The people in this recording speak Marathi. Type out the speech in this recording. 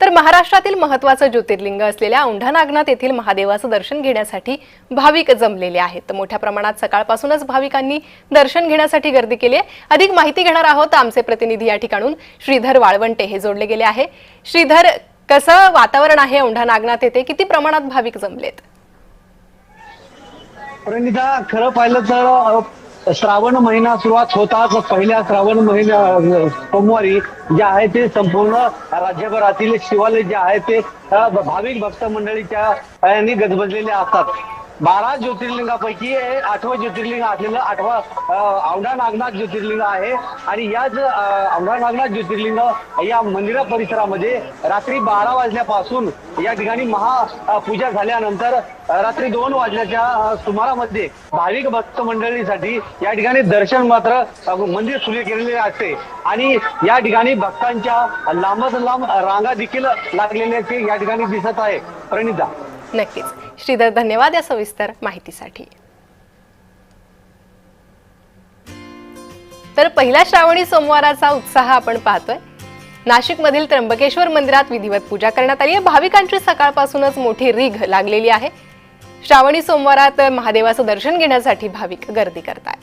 तर महाराष्ट्रातील महत्वाचं ज्योतिर्लिंग असलेल्या औंढा नागनाथ येथील महादेवाचं दर्शन घेण्यासाठी भाविक जमलेले आहेत. तर मोठ्या प्रमाणात सकाळपासूनच भाविकांनी दर्शन घेण्यासाठी गर्दी केली आहे. अधिक माहिती घेणार आहोत आमचे प्रतिनिधी या ठिकाणून. श्रीधर वाळवंटे हे जोडले गेले आहे. श्रीधर कसं वातावरण आहे औंढा नागनाथ येथे? किती प्रमाणात भाविक जमलेत? प्रणिता खरं पाहिलं तर श्रावण महिना सुरुवात होताच. पहिल्या श्रावण महिन्या सोमवारी जे आहे ते संपूर्ण राज्यभरातील शिवालय जे आहे ते भाविक भक्त मंडळीच्या यांनी गजबजलेले असतात. बारा ज्योतिर्लिंगापैकी आठवं ज्योतिर्लिंग असलेलं आठवा औंढा नागनाथ ज्योतिर्लिंग आहे. आणि याच औंढा नागनाथ ज्योतिर्लिंग या मंदिरा परिसरामध्ये रात्री बारा वाजल्यापासून या ठिकाणी महापूजा पूजा झाल्यानंतर रात्री दोन वाजल्याच्या सुमारामध्ये भाविक भक्त मंडळीसाठी या ठिकाणी दर्शन मात्र मंदिर खुले केलेले असते. आणि या ठिकाणी भक्तांच्या लांबच लांब रांगा देखील लागलेल्या या ठिकाणी दिसत आहे. प्रणिता. नक्कीच. श्रीधर धन्यवाद या सविस्तर माहितीसाठी. तर पहिला श्रावणी सोमवाराचा उत्साह आपण पाहतोय. नाशिकमधील त्र्यंबकेश्वर मंदिरात विधिवत पूजा करण्यात आली आहे. भाविकांची सकाळपासूनच मोठी रीघ लागलेली आहे. श्रावणी सोमवारात महादेवाचं दर्शन घेण्यासाठी भाविक गर्दी करतात